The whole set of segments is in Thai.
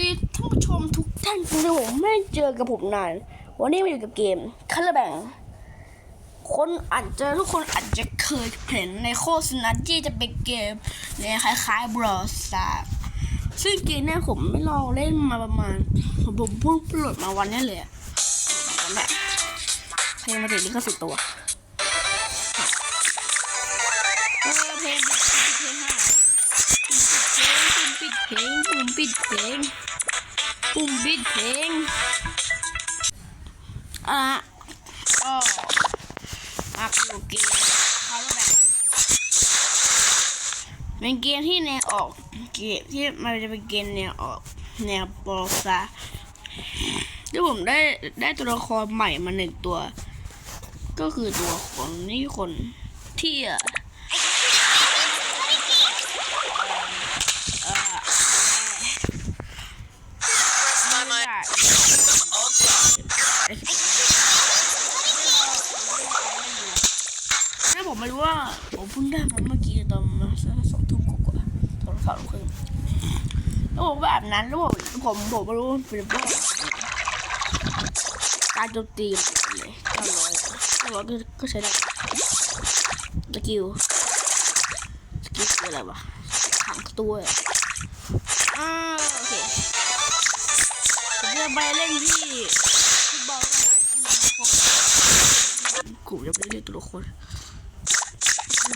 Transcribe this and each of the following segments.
ดีท่านผู้ชมทุกท่านที่ผมไม่เจอกับผมนาน วันนี้มาอยู่กับเกมคัลเลอร์แบงคนอาจจะทุกคนอาจจะเคยเห็นในโฆษณาที่จะเป็นเกมในคล้ายๆบรอสตาร์ซึ่งเกมนี้ผมไม่ลองเล่นมาประมาณ ผมเพิ่งโหลดมาวันนี้เลยวันเนี้เพลงมาถึงนี่ก็สิบตัว เป็นเกมที่แนวออก เกมที่มันจะเป็นเกมแนวออก แนวโปรซาที่ผมได้ได้ตัวละครใหม่มาหนึ่งตัว ก็คือตัวของนี่คนที่อะ ไม่ได้ถ้าผมไม่รู้ว่า ผม เพิ่งได้มันเมื่อกี้ตอนมาสองทุ่มกว่าๆตอนสองครึ่งแล้วผมแบบนั้นแล้วผมผมผมไม่รู้เป็นว่าะการโจมตีเลยเก้าร้อยเก้าร้อยก็ใช้ได้สกิลสกิลคืออะไรวะขังตัวอ่าโอเคผมจะไปเล่นที่ฟุตบอลกลุ่มจะไปเล่นตัวละคร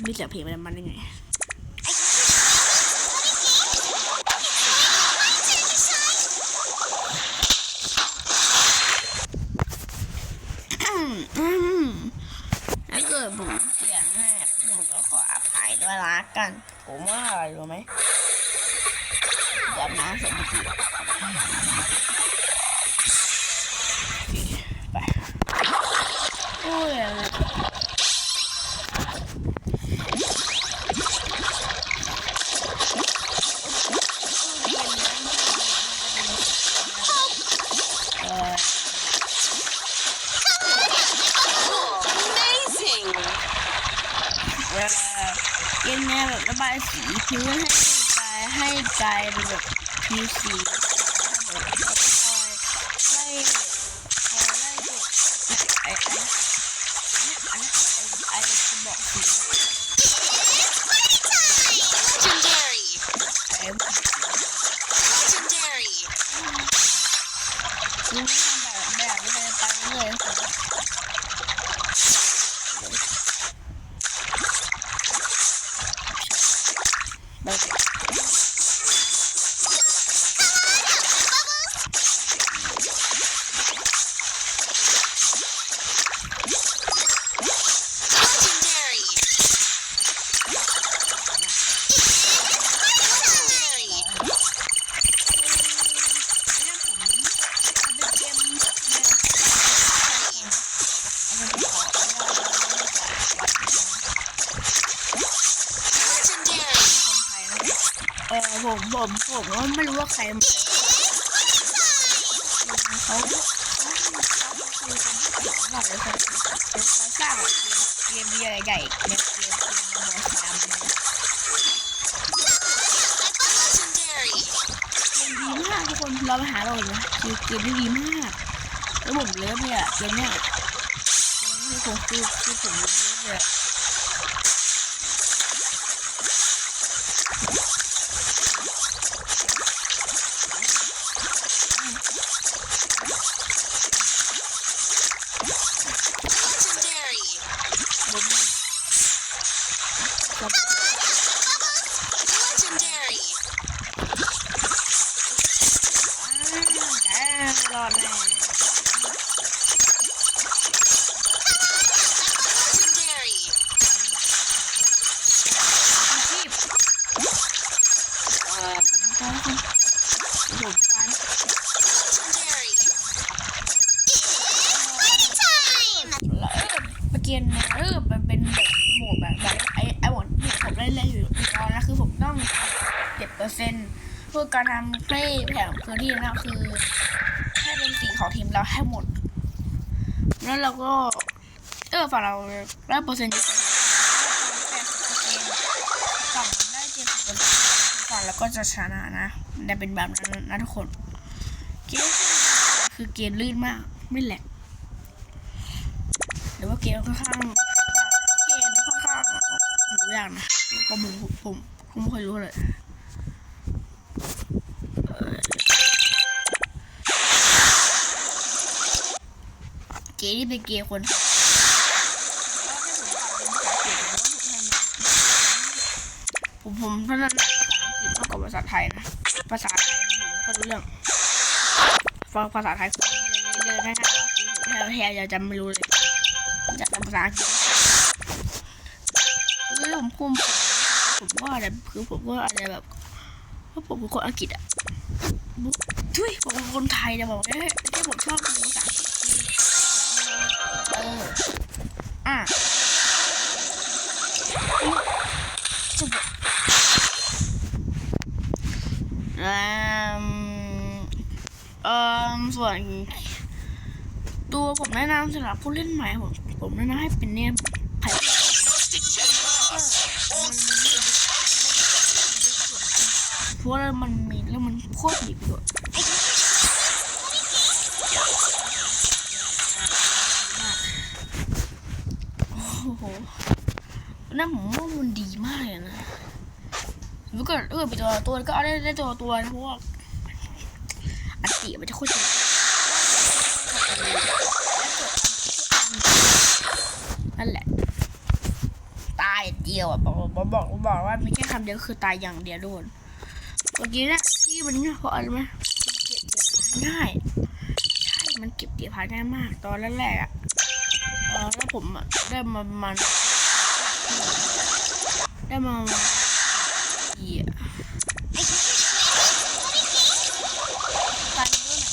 มีแต่เพลงมันมันได้ไงถ้าเกิดผมเสียงแหบผมก็ขออภัยด้วยละกันผมว่าอะไรรู้ไหมแบบน้ำเสร็จเมื่อกี้ไปโอ้ยเออ Amazing! เออเกมเนี้ยแบบ ระบายสีพื้นให้กลายให้กลายเป็นแบบผิวสีแล้วก็คอยไล่คอยไล่พวกไอ้ไอ้ไอ้ไอ้กระบอกสี Legendary! ไอ้ Legendary! คือทำแบบแบบนี้เลยไปเรื่อยแบบ Legendary! Legendary! เออ ผมผมก็ไม่รู้ว่าใครเขาเขาคือคนที่เขียนว่าอะไรเขาเขาสร้างเกมดีอะไรใหญ่เกมเกมเกมมาโมสามเกมดีมากทุกคนเราไปหาเราเลยนะคือเกมที่ดีมากแล้วผมเลิฟเนี่ยเกมเนี่ยเนี้ผมคือคือผมเลิฟเลย Legendary! ผมชอบ Legendary! อ่า รอดแน่ Legendary! เอ่อผมการผมการ Legendary! แล้วเออมันเป็นแบบโหมดแบบแบบไอ้ไอ้หมดที่ผมเล่นเล่นอยู่ตอนนั้นคือผมต้องเก็บเปอร์เซ็นต์เพื่อการทำเพลย์แผงพื้นที่นะคือให้เป็นสี ของทีมเราให้หมด แล้วเราก็เออฝั่งเราได้เปอร์เซ็นต์เยอะกว่าฝั่งได้เจ็ดสิบเปอร์เซ็นต์ฝั่งเราก็จะชนะนะมันจะเป็นแบบนั้นนะทุกคนเกมคือเกมลื่นมากไม่แหลกหรือว่าเกมค่อนข้างเกมค่อนข้างหรู้ยากนะก็ผมผมผมไม่เคยรู้เลย เกมที่เป็นเกมคนผมผมถนัดภาษาอังกฤษมากกว่าภาษาไทยนะ ภาษาไทยผมไม่ค่อยรู้เรื่องฟังภาษาไทยผมเยอะๆนะครับคือผมแทบจะจำไม่รู้เลยจะจำภาษาอังกฤษคือผมคุมผมว่าอะไรคือผมว่าอะไรแบบว่าผมเป็นคนอังกฤษอะทุยผมเป็นคนไทยนะบอกเอ้ยที่ผมชอบคือภ อะจะบอกอืมเอ่อส่วนตัวผมแนะนำสำหรับผู้เล่นใหม่ผมผมแนะนำให้เป็นเนี่ยไผ่เพราะมันมีแล้วมันโคตรดีประโยชน์โอ้โห นั่นผมว่ามันดีมากเลยนะถ้าเกิดเกิดเป็นตัวตัวก็เอาได้ได้ตัวตัวนะเพราะว่าอันติมันจะโคตรนั่นแหละ ตายเดียวอะบอกบอกบอกบอกว่าไมีแค่คำเดียวคือตายอย่างเดียวโดนเมื่อกี้นะที่มันง่ายเพราะอะไรไหมเก็บเดียวง่ายใช่มันเก็บเดียวผ่าง่ายมาก ตอนแรกๆอะแล้วผมอะได้มามัน ได้มาประมาณอีอะตายเยอะหน่อย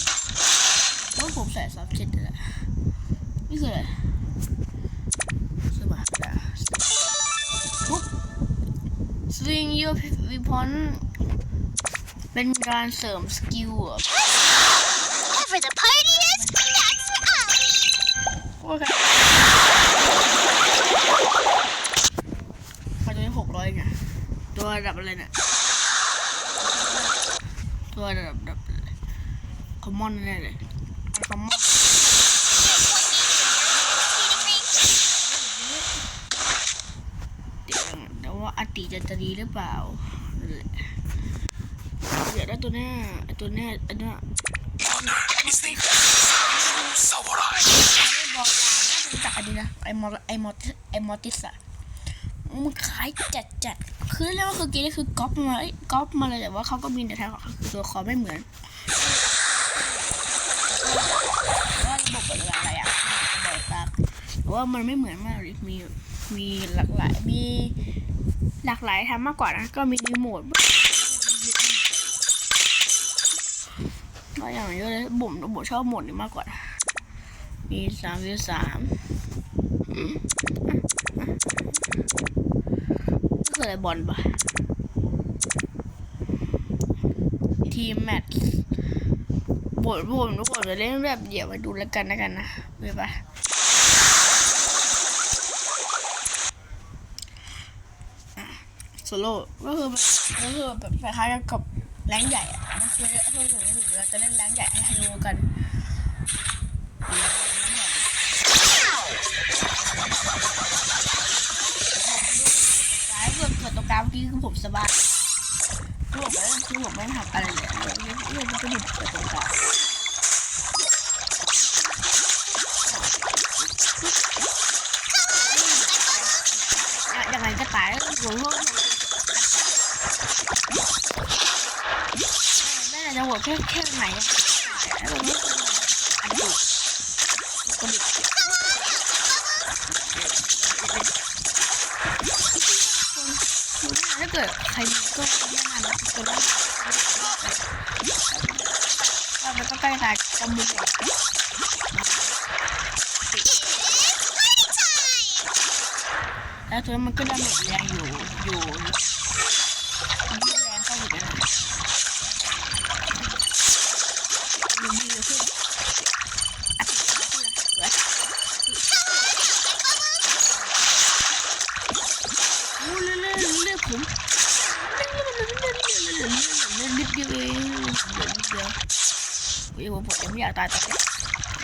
ว่าผมใส่ซับเจ็ดเลยแหละนี่คืออะไรสมัครนะปุ๊บสวิงยูวิพอนเป็นการเสริมสกิลอะ Whatever the party is, that's Ollie. โอเคมาตัวนี้หกร้อยไง ตัวดับอะไรเนี่ยตัวดับระดับคอมมอนแน่เลยคอมมอนเดี๋ยวว่าอติจะจะดีหรือเปล่านั่นแหละเดี๋ยวได้ตัวหน้าตัวหน้าไอ้เนี้ย is the samurai. ไม่บอกน่จะจากอันนี้นะไอมอไอมอติไอมอติสอะ มันคล้ายจัดจัดคือเรียกว่าคือเกมนี่คือก๊อปมาเอ้ยก๊อปมาเลยแต่ว่าเขาก็มีแต่ทางของตัวคอไม่เหมือนว่าระบบเป็นอะไรอะบอกตาแต่ว่ามันไม่เหมือนมากเลยมีมีหลากหลายมีหลากหลายทำมากกว่านะก็มีรีโมทก็อย่างเยอะเลยบุ๋มบุ๋มชอบโหมดนี้มากกว่า มีสามวิสามก็คืออะ ไรบอลปะทีมแมตช์บทผมทุกคนจะเล่นแบบเดี๋ยวมาดูแล้วกันนะกันนะเว้ยปะโซโล่ก็คือแบบก็คือแบบคล้ายๆกับแรงใหญ่อะมันคือถ้าเราถึงเราจะเล่นแรงใหญ่ให้ดูกัน เมื่อกี้คือผมสบายคือผมไม่คือผมไม่ทำอะไรเลยเรื่องมันก็หยุดเกิดตรงกลายังไงก็ตายแล้วผมก็แม่จะหัวแค่แค่ไหนอะแล้วผมไม่อันดุกระดิกถ้าเกิด ใครมีก็แนะนำนะก็ได้ว่ามันก็ใกล้ตายจมูกหมดแล้วตัวนั้นมันก็ดาเมจแรงอยู่อยู่ยิ่งแรงเข้าอยู่นะ ดีดีขึ้นอัดขึ้นนะสวยโอ้เลื่อนเลื่อนเลื่อนผมเลื่อนเลื่อนเลื่อนเลื่อนเลื่อนเลื่อนนิดเดียวเองเลื่อนนิดเดียวเว ยังผมยังไม่อยากตายตอนนี้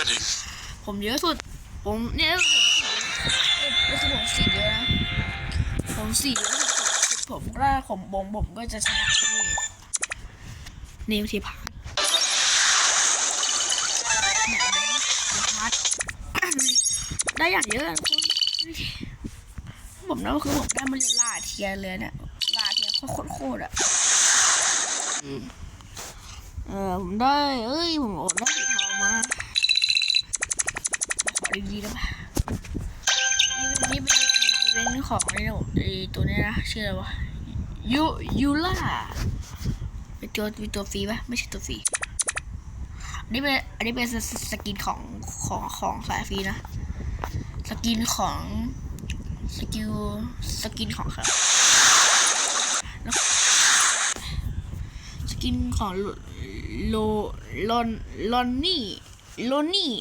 be happening? ผมเยอะสุด ผมเนี่ยผมคือผมสี่เยอะนะผมสี่เยอะสุดผมก็ผมบงผมก็จะชนะนี่นี่วิธีผ่านพาร์ทได้อย่างเยอะอะคุณผมนะก็คือผมได้มาเรียนลาเทียเลยเนี่ยลาเทียโคตรโคตรอะเออผมได้ เอ้ย ผมอดได้สีทองมา ดีๆได้ปะนี่เป็นนี่เป็นนี่เป็นของนี่นะผมไอตัวนี้นะชื่ออะไรวะยูยูล่าเป็นตัวเป็นตัวฟรีปะไม่ใช่ตัวฟรีอันนี้เป็นอันนี้เป็นสสสกินของของของสายฟรีนะ สกินของสกิลสกินของครับแล้วสกินของโลโลลอนลอนนี่ลอนนี่